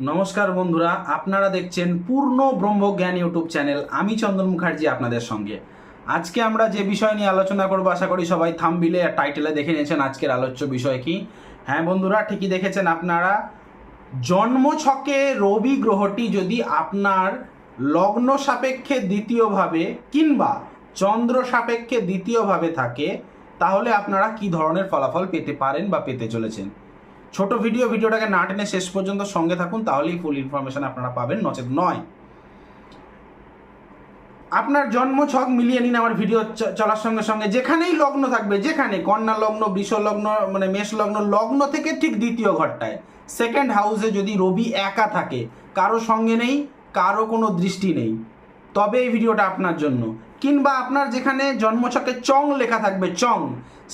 নমস্কার বন্ধুরা, আপনারা দেখছেন পূর্ণ ব্রহ্মজ্ঞান ইউটিউব চ্যানেল। আমি চন্দন মুখার্জি আপনাদের সঙ্গে। আজকে আমরা যে বিষয় নিয়ে আলোচনা করব, আশা করি সবাই থামবিলে আর টাইটেলে দেখে নিয়েছেন আজকের আলোচ্য বিষয় কি। হ্যাঁ বন্ধুরা, ঠিকই দেখেছেন আপনারা। জন্মছকে রবি গ্রহটি যদি আপনার লগ্ন সাপেক্ষে দ্বিতীয়ভাবে কিংবা চন্দ্র সাপেক্ষে দ্বিতীয়ভাবে থাকে, তাহলে আপনারা কি ধরনের ফলাফল পেতে পারেন বা পেতে চলেছেন? ছোট ভিডিও, ভিডিওটাকে না টেনে শেষ পর্যন্ত সঙ্গে থাকুন, তাহলেই ফুল ইনফরমেশন আপনারা পাবেন নচেত নয়। আপনার জন্ম ছক মিলিয়ে নিন আমার ভিডিও চলার সঙ্গে সঙ্গে। যেখানেই লগ্ন থাকবে, যেখানে, কন্যা লগ্ন, বৃষ লগ্ন মানে মেষ লগ্ন লগ্ন থেকে ঠিক দ্বিতীয় ঘরটায়। সেকেন্ড হাউসে যদি রবি একা থাকে, কারও সঙ্গে নেই, কারও কোনো দৃষ্টি নেই। তবে এই ভিডিওটা আপনার জন্য। কিংবা আপনার যেখানে জন্মছকে চং লেখা থাকবে, চং,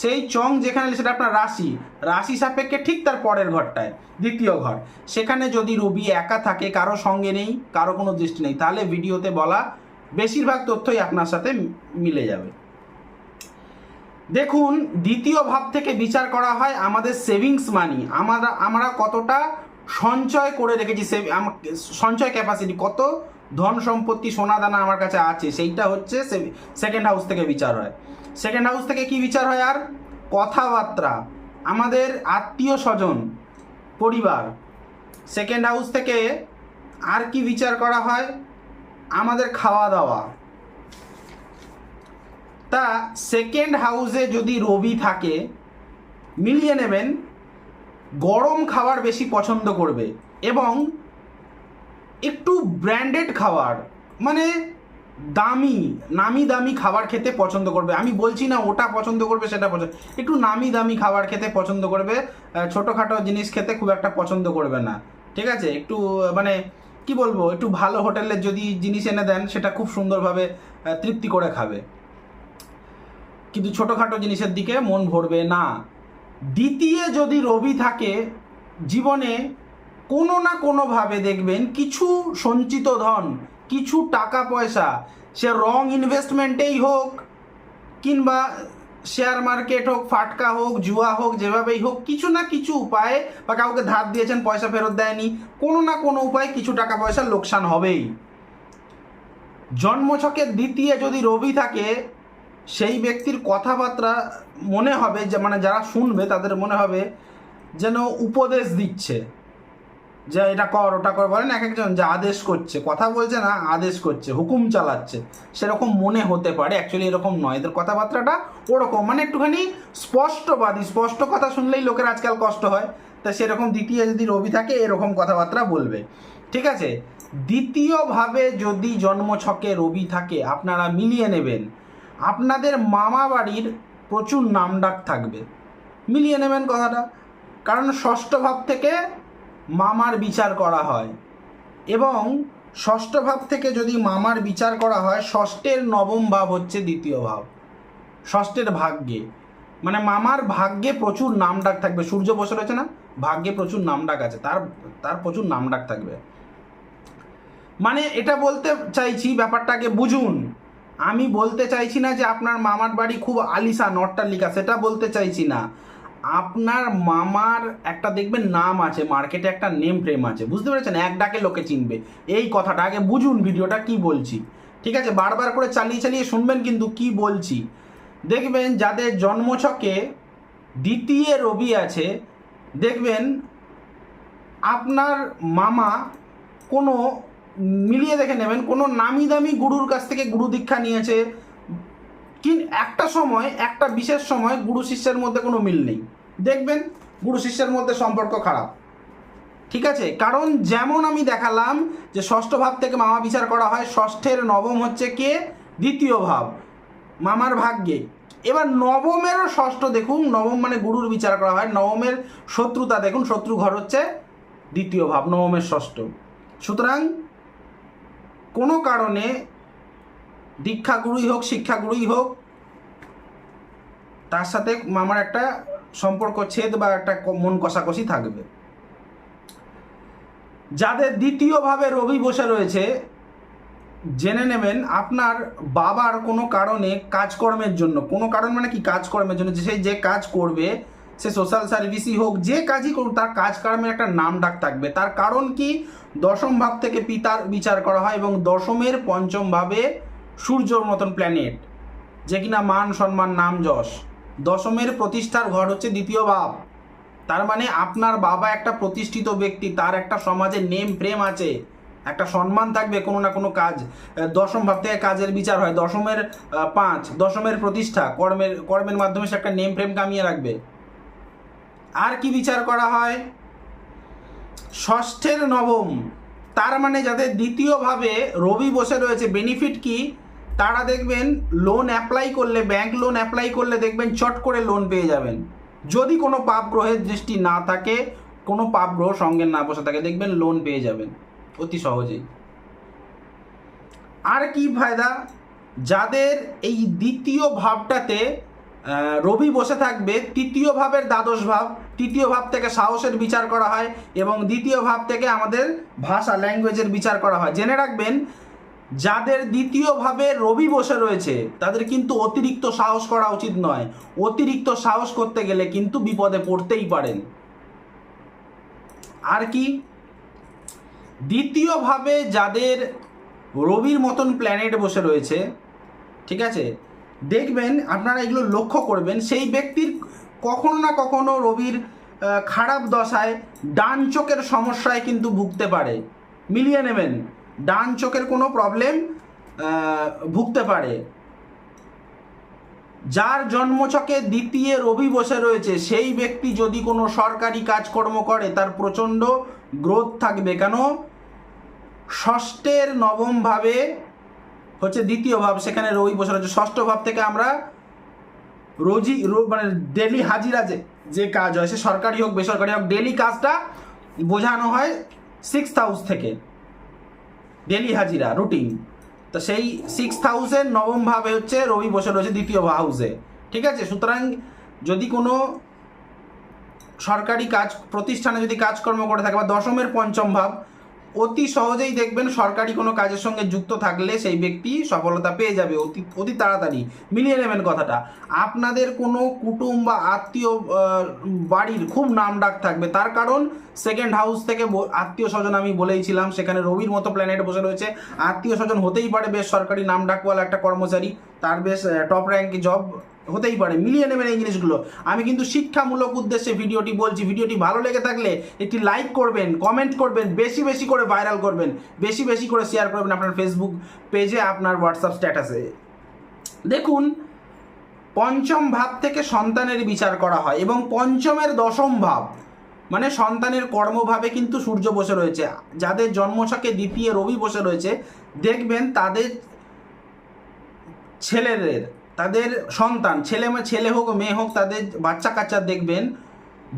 সেই চং যেখানে সেটা আপনার রাশি। রাশি সাপেক্ষে ঠিক তার পরের ঘরটায়, দ্বিতীয় ঘর। সেখানে যদি রবি একা থাকে, কারও সঙ্গে নেই, কারও কোনো দৃষ্টি নেই, তাহলে ভিডিওতে বলা বেশিরভাগ তথ্যই আপনার সাথে মিলে যাবে। দেখুন, দ্বিতীয় ভাব থেকে বিচার করা হয় আমাদের সেভিংস মানি আমরা আমরা কতটা সঞ্চয় করে রেখেছি সঞ্চয় ক্যাপাসিটি কত? ধন সম্পত্তি, সোনা দানা আমার কাছে আছে, সেইটা হচ্ছে সেকেন্ড হাউস থেকে বিচার হয়। সেকেন্ড হাউস থেকে কি বিচার হয় আর? কথাবার্তা। আমাদের আত্মীয় স্বজন, পরিবার। সেকেন্ড হাউস থেকে আর কি বিচার করা হয়? আমাদের খাওয়া দাওয়া। তা সেকেন্ড হাউসে যদি রবি থাকে, মিলিয়ে নেবেন, গরম খাবার বেশি পছন্দ করবে এবং একটু ব্র্যান্ডেড খাবার মানে দামি, নামি দামি খাবার খেতে পছন্দ করবে। আমি বলছি না ওটা পছন্দ করবে, সেটা পছন্দ, একটু নামি দামি খাবার খেতে পছন্দ করবে ছোটোখাটো জিনিস খেতে খুব একটা পছন্দ করবে না। ঠিক আছে? একটু মানে কি বলব, একটু ভালো হোটেলের যদি জিনিস এনে দেন, সেটা খুব সুন্দরভাবে তৃপ্তি করে খাবে। কিন্তু ছোটোখাটো জিনিসের দিকে মন ভরবে না। দ্বিতীয় যদি রবি থাকে, জীবনে কোনো না কোনোভাবে দেখবেন কিছু সঞ্চিত ধন, কিছু টাকা পয়সা, সে রং ইনভেস্টমেন্টেই হোক কিংবা শেয়ার মার্কেট হোক, ফাটকা হোক, জুয়া হোক, যেভাবেই হোক, কিছু না কিছু উপায়ে বা কাউকে ধার দিয়েছেন, পয়সা ফেরত দেয়নি, কোনো না কোনো উপায়ে কিছু টাকা পয়সা লোকসান হবেই। জন্মছকের দ্বিতীয় যদি রবি থাকে, সেই ব্যক্তির কথাবার্তা মনে হবে যে মানে যারা শুনবে তাদের মনে হবে যেন উপদেশ দিচ্ছে। যে এটা কর, ওটা কর বলেন এক একজন যে আদেশ করছে। কথা বলছে না, আদেশ করছে, হুকুম চালাচ্ছে। সেরকম মনে হতে পারে অ্যাকচুয়ালি এরকম নয়। এদের কথাবার্তাটা ওরকম মানে একটুখানি স্পষ্টবাদী, স্পষ্ট কথা শুনলেই লোকের আজকাল কষ্ট হয়। তা সেরকম দ্বিতীয় যদি রবি থাকে, এরকম কথাবার্তা বলবে। ঠিক আছে? দ্বিতীয়ভাবে যদি জন্মছকে রবি থাকে, আপনারা মিলিয়ে নেবেন। আপনাদের মামা বাড়ির প্রচুর নামডাক থাকবে। মিলিয়ে নেবেন কথাটা। কারণ ষষ্ঠ ভাব থেকে মামার বিচার করা হয়। এবং ষষ্ঠ ভাব থেকে যদি মামার বিচার করা হয়, ষষ্ঠের নবম ভাব হচ্ছে দ্বিতীয় ভাব। ষষ্ঠের ভাগ্যে। মানে মামার ভাগ্যে প্রচুর নামডাক থাকবে। সূর্য বসে রয়েছে না? ভাগ্যে প্রচুর নামডাক আছে। তার তার প্রচুর নামডাক থাকবে। মানে এটা বলতে চাইছি ব্যাপারটাকে বুঝুন। আমি বলতে চাইছি না যে আপনার মামার বাড়ি খুব আলিশান অট্টালিকা সেটা বলতে চাইছি না। আপনার মামার একটা দেখবেন নাম আছে মার্কেটে একটা নেম ফ্রেম আছে, বুঝতে পেরেছেন? এক ডাকে লোকে চিনবে। এই কথাটা, আগে বুঝুন ভিডিওটা কি বলছি। ঠিক আছে? বারবার করে চালিয়ে চালিয়ে শুনবেন কিন্তু কি বলছি। দেখবেন যাদের জন্মছকে দ্বিতীয় রবি আছে, দেখবেন আপনার মামা কোনো মিলিয়ে দেখে নেবেন, কোনো নামি দামি গুরুর কাছ থেকে গুরু দীক্ষা নিয়েছে কিন্তু একটা সময়, একটা বিশেষ সময় গুরু শিষ্যের মধ্যে কোনো মিল নেই। দেখবেন, গুরু শিষ্যের মধ্যে সম্পর্ক খারাপ। ঠিক আছে? কারণ যেমন আমি দেখালাম যে ষষ্ঠ ভাব থেকে মামা বিচার করা হয়, ষষ্ঠের নবম হচ্ছে কে? দ্বিতীয় ভাব, মামার ভাগ্যে। এবার নবমেরও ষষ্ঠ দেখুন, নবম মানে গুরুর বিচার করা হয়, নবমের শত্রুতা দেখুন, শত্রু ঘর হচ্ছে দ্বিতীয় ভাব, নবমের ষষ্ঠ। সুতরাং কোনো কারণে দীক্ষাগুরুই হোক, শিক্ষাগুরুই হোক, তার সাথে আমার একটা সম্পর্ক ছেদ বা একটা মন কষাকষি থাকবে। যাদের দ্বিতীয়ভাবে রবি বসে রয়েছে, জেনে নেবেন আপনার বাবার কোনো কারণে কাজকর্মের জন্য, কোনো কারণ মানে কি কাজকর্মের জন্য? সেই যে কাজ করবে, সে সোশ্যাল সার্ভিসই হোক, যে কাজই করুক, তার কাজ কর্মের একটা নাম ডাক থাকবে। তার কারণ কি? দশম ভাব থেকে পিতার বিচার করা হয় এবং দশমের পঞ্চম ভাবে সূর্যর মতন প্ল্যানেট যে কিনা মান, সম্মান, নাম, যশ। দশমের প্রতিষ্ঠার ঘর হচ্ছে দ্বিতীয় ভাব। তার মানে আপনার বাবা একটা প্রতিষ্ঠিত ব্যক্তি, তার একটা সমাজে নেম প্রেম আছে। একটা সম্মান থাকবে কোনো না কোনো কাজ। দশম ভাব থেকে কাজের বিচার হয়। দশমের পাঁচ, দশমের প্রতিষ্ঠা, কর্মের কর্মের মাধ্যমে সে একটা নেম প্রেম কামিয়ে রাখবে। আর কি বিচার করা হয়? ষষ্ঠের নবম। তার মানে যাদের দ্বিতীয়ভাবে রবি বসে রয়েছে বেনিফিট কি? তারা দেখবেন লোন অ্যাপ্লাই করলে ব্যাংক লোন অ্যাপ্লাই করলে দেখবেন চট করে লোন পেয়ে যাবেন। যদি কোনো পাপ গ্রহের দৃষ্টি না থাকে, কোনো পাপ গ্রহ সঙ্গে না বসে থাকে, দেখবেন লোন পেয়ে যাবেন অতি সহজেই। আর কি ফায়দা? যাদের এই দ্বিতীয় ভাবটাতে রবি বসে থাকবে, তৃতীয় ভাবের দ্বাদশ ভাব, তৃতীয় ভাব থেকে সাহসের বিচার করা হয় এবং দ্বিতীয় ভাব থেকে আমাদের ভাষা ল্যাঙ্গুয়েজের বিচার করা হয়। জেনে রাখবেন যাদের দ্বিতীয়ভাবে রবি বসে রয়েছে, তাদের কিন্তু অতিরিক্ত সাহস করা উচিত নয়। অতিরিক্ত সাহস করতে গেলে কিন্তু বিপদে পড়তেই পারেন। আর কি? দ্বিতীয়ভাবে যাদের রবির মতন প্ল্যানেট বসে রয়েছে, ঠিক আছে? দেখবেন, আপনারা এগুলো লক্ষ্য করবেন, সেই ব্যক্তির কখনো না কখনো রবির খারাপ দশায় ডান চোখের সমস্যায় কিন্তু ভুগতে পারে। মিলিয়ে নেবেন। ডান চোখের কোনো প্রবলেম ভুগতে পারে। যার জন্মছকে দ্বিতীয় রবি বসে রয়েছে, সেই ব্যক্তি যদি কোনো সরকারি কাজকর্ম করে, তার প্রচণ্ড গ্রোথ থাকবে। কেন? ষষ্ঠের নবম ভাবে হচ্ছে দ্বিতীয় ভাব, সেখানে রবি বসে রয়েছে। ষষ্ঠ ভাব থেকে আমরা রোজি, রো- মানে ডেলি হাজিরা যে যে কাজ হয়, সে সরকারি হোক, বেসরকারি হোক ডেলি কাজটা বোঝানো হয় সিক্স হাউস থেকে। ডেলি হাজিরা রুটিন তো সেই সিক্স থাউজেন্ড নবম ভাবে হচ্ছে রবি বসে রয়েছে দ্বিতীয় হাউসে ঠিক আছে? সুতরাং যদি কোনো সরকারি কাজ, প্রতিষ্ঠানে যদি কাজকর্ম করে থাকে বা দশমের পঞ্চম ভাব অতি সহজেই দেখবেন সরকারি কোনো কাজের সঙ্গে যুক্ত থাকলে সেই ব্যক্তি সফলতা পেয়ে যাবে অতি অতি তাড়াতাড়ি। মিলিয়ে নেবেন কথাটা। আপনাদের কোনো কুটুম বা আত্মীয় বাড়ির খুব নাম ডাক থাকবে। তার কারণ সেকেন্ড হাউস থেকে আত্মীয় স্বজন আমি বলেইছিলাম, সেখানে রবির মতো প্ল্যানেট বসে রয়েছে। আত্মীয় স্বজন হতেই পারে বেশ সরকারি নাম ডাকওয়ালা একটা কর্মচারী। তার বেশ টপ র্যাঙ্কে জব হতেই পারে মিলিয়ে নেবেন এই জিনিসগুলো। আমি কিন্তু শিক্ষামূলক উদ্দেশ্যে ভিডিওটি বলছি। ভিডিওটি ভালো লেগে থাকলে একটি লাইক করবেন কমেন্ট করবেন, বেশি বেশি করে ভাইরাল করবেন, বেশি বেশি করে শেয়ার করবেন আপনার ফেসবুক পেজে আপনার হোয়াটসঅ্যাপ স্ট্যাটাসে দেখুন, পঞ্চম ভাব থেকে সন্তানের বিচার করা হয় এবং পঞ্চমের দশম ভাব মানে সন্তানের কর্মভাবে কিন্তু সূর্য বসে রয়েছে। যাদের জন্মছকে দ্বিতীয় রবি বসে রয়েছে, দেখবেন তাদের ছেলেদের তাদের সন্তান, ছেলে ছেলে হোক, মেয়ে হোক, তাদের বাচ্চা কাচ্চা দেখবেন,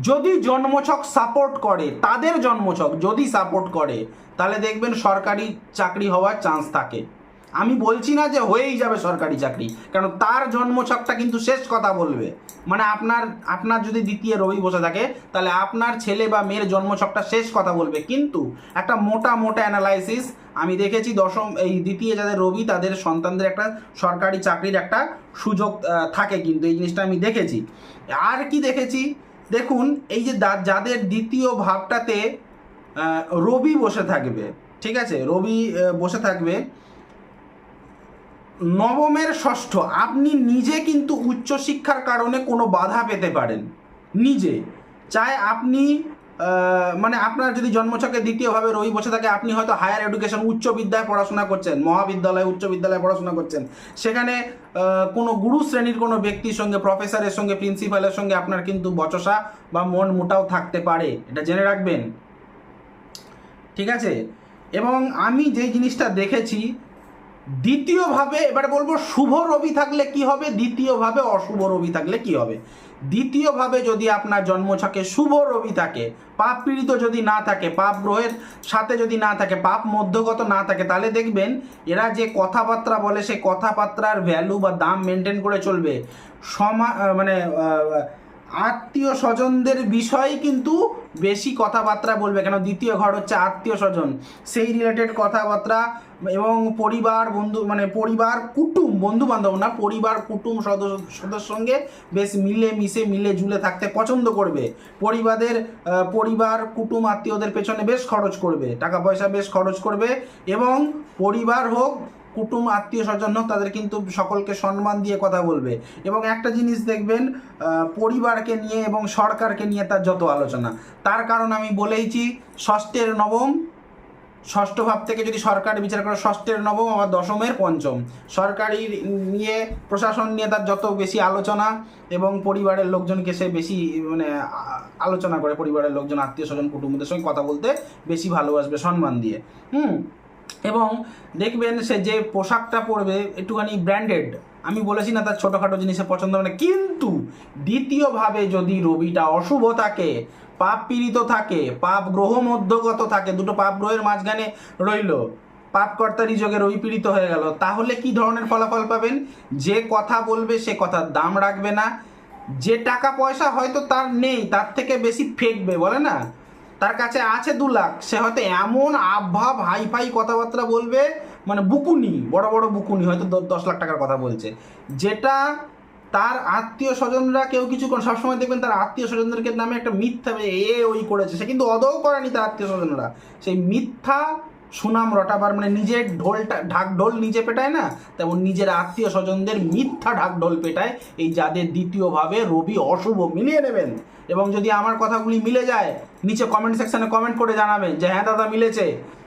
যদি জন্মছক সাপোর্ট করে, তাদের জন্মছক যদি সাপোর্ট করে, তাহলে দেখবেন সরকারি চাকরি হওয়ার চান্স থাকে। আমি বলছি না যে হয়েই যাবে সরকারি চাকরি কারণ তার জন্মছকটা কিন্তু শেষ কথা বলবে। মানে আপনার আপনার যদি দ্বিতীয় রবি বসে থাকে, তাহলে আপনার ছেলে বা মেয়ের জন্মছকটা শেষ কথা বলবে। কিন্তু একটা মোটা মোটা অ্যানালাইসিস আমি দেখেছি দশম, এই দ্বিতীয় যাদের রবি, তাদের সন্তানদের একটা সরকারি চাকরির একটা সুযোগ থাকে কিন্তু, এই জিনিসটা আমি দেখেছি। আর কি দেখেছি? দেখুন, এই যে যাদের দ্বিতীয় ভাবটাতে রবি বসে থাকবে, ঠিক আছে? রবি বসে থাকবে নবমের ষষ্ঠ, আপনি নিজে কিন্তু উচ্চশিক্ষার কারণে কোনো বাধা পেতে পারেন। নিজে। চাই আপনি মানে আপনার যদি জন্মছকে দ্বিতীয়ভাবে রবি বসে থাকে, আপনি হয়তো হায়ার এডুকেশন উচ্চ বিদ্যায় পড়াশোনা করছেন, মহাবিদ্যালয়, উচ্চ বিদ্যালয়ে পড়াশোনা করছেন। সেখানে কোনো গুরু শ্রেণির কোনো ব্যক্তির সঙ্গে প্রফেসরের সঙ্গে প্রিন্সিপালের সঙ্গে আপনার কিন্তু বচসা বা মন মোটাও থাকতে পারে। এটা জেনে রাখবেন। ঠিক আছে? এবং আমি যে জিনিসটা দেখেছি দ্বিতীয়ভাবে এবারে বলব শুভ রবি থাকলে কি হবে? দ্বিতীয়ভাবে অশুভ রবি থাকলে কি হবে? দ্বিতীয়ভাবে যদি আপনার জন্ম জন্মছকে শুভ রবি থাকে, পাপ পীড়িত যদি না থাকে, পাপ গ্রহের সাথে যদি না থাকে, পাপ মধ্যগত না থাকে, তাহলে দেখবেন এরা যে কথাবার্তা বলে সেই কথাবার্তার ভ্যালু বা দাম মেনটেন করে চলবে। সমা মানে আত্মীয় স্বজনদের বিষয় কিন্তু বেশি কথাবার্তা বলবে কেন? দ্বিতীয় ঘর হচ্ছে আত্মীয় স্বজন সেই রিলেটেড কথাবার্তা এবং পরিবার, বন্ধু মানে পরিবার, কুটুম বন্ধু বান্ধব না, পরিবার, কুটুম, সদস্য সদস্যের সঙ্গে বেশ মিলে, মিশে, মিলে, জুলে থাকতে পছন্দ করবে। পরিবারের পরিবার, কুটুম, আত্মীয়দের পেছনে বেশ খরচ করবে। টাকা পয়সা বেশ খরচ করবে এবং পরিবার হোক কুটুম আত্মীয় স্বজন হোক, তাদের কিন্তু সকলকে সম্মান দিয়ে কথা বলবে। এবং একটা জিনিস দেখবেন পরিবারকে নিয়ে এবং সরকারকে নিয়ে তার যত আলোচনা। তার কারণ আমি বলেইছি, ষষ্ঠের নবম, ষষ্ঠ ভাব থেকে যদি সরকার বিচার করে, ষষ্ঠের নবম আবার দশমের পঞ্চম। সরকারি নিয়ে, প্রশাসন নিয়ে তার যত বেশি আলোচনা এবং পরিবারের লোকজনকে সে বেশি মানে আলোচনা করে, পরিবারের লোকজন, আত্মীয় স্বজন কুটুম্বদের সঙ্গে কথা বলতে বেশি ভালোবাসবে, সম্মান দিয়ে। হুম? এবং দেখবেন সে যে পোশাকটা পরবে একটুখানি ব্র্যান্ডেড আমি বলেছি না তার ছোটোখাটো জিনিসে পছন্দ হবে না। কিন্তু দ্বিতীয়ভাবে যদি রবিটা অশুভ থাকে, পাপ পীড়িত থাকে, পাপ গ্রহ মধ্যগত থাকে, দুটো পাপ গ্রহের মাঝখানে রইল পাপকর্তারই যোগে রবি পীড়িত হয়ে গেল, তাহলে কি ধরনের ফলাফল পাবেন? যে কথা বলবে সে কথার দাম রাখবে না, যে টাকা পয়সা হয়তো তার নেই, তার থেকে বেশি ফেকবে, বলে না? তার কাছে আছে দু লাখ। সে হয়তো এমন আভাব হাইফাই কথাবার্তা বলবে মানে বুকুনি, বড় বড় বুকুনি, হয়তো দশ লাখ টাকার কথা বলছে। যেটা তার আত্মীয় স্বজনরা কেউ কিছু সবসময় দেখবেন তার আত্মীয় স্বজনদেরকে নামে একটা মিথ্যা এ ওই করেছে। সে কিন্তু অদৌ করেনি তার আত্মীয় স্বজনরা। সেই মিথ্যা সুনাম রটাবার মানে নিজের ঢোলটা, ঢাক ঢোল নিজে পেটায় না, তেমন নিজের আত্মীয় স্বজনদের মিথ্যা ঢাক ঢোল পেটায়। এই যাদের দ্বিতীয়ভাবে রবি অশুভ মিলিয়ে নেবেন। এবং যদি আমার কথাগুলি মিলে যায়, নিচে কমেন্ট সেকশনে কমেন্ট করে জানাবেন যে হ্যাঁ দাদা মিলেছে।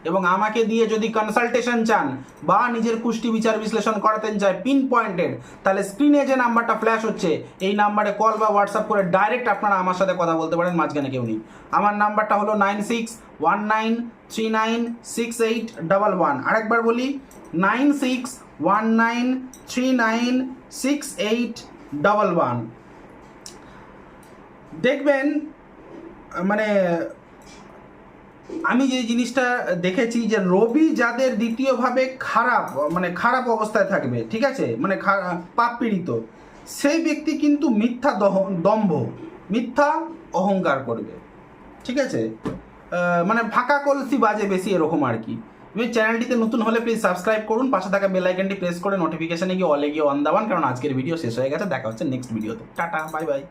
এবং আমাকে দিয়ে যদি কনসালটেশন চান বা নিজের কুষ্টি বিচার বিশ্লেষণ করাতেন চায় পিন পয়েন্টেড তাহলে স্ক্রিনে যে নাম্বারটা ফ্ল্যাশ হচ্ছে, এই নাম্বারে কল বা হোয়াটসঅ্যাপ করে ডাইরেক্ট আপনারা আমার সাথে কথা বলতে পারেন, মাঝখানে কেউ নেই। আমার নাম্বারটা হলো nine six one nine three nine six eight double one আরেকবার বলি nine six one nine three nine six eight double one দেখবেন মানে আমি যে জিনিসটা দেখেছি যে রবি যাদের দ্বিতীয়ভাবে খারাপ মানে খারাপ অবস্থায় থাকবে, ঠিক আছে? মানে পাপ পীড়িত, সেই ব্যক্তি কিন্তু মিথ্যা দম্ভ, মিথ্যা অহংকার করবে, ঠিক আছে? মানে ফাঁকা কলসি বাজে বেশি এরকম আর কি। তুমি চ্যানেলটিতে নতুন হলে প্লিজ সাবস্ক্রাইব করুন, পাশে থাকা বেল আইকনটি প্রেস করে নোটিফিকেশনে গিয়ে অলে গিয়ে অন দাবান কারণ আজকের ভিডিও শেষ হয়ে গেছে, দেখা হচ্ছে নেক্সট ভিডিওতে টাটা বাই বাই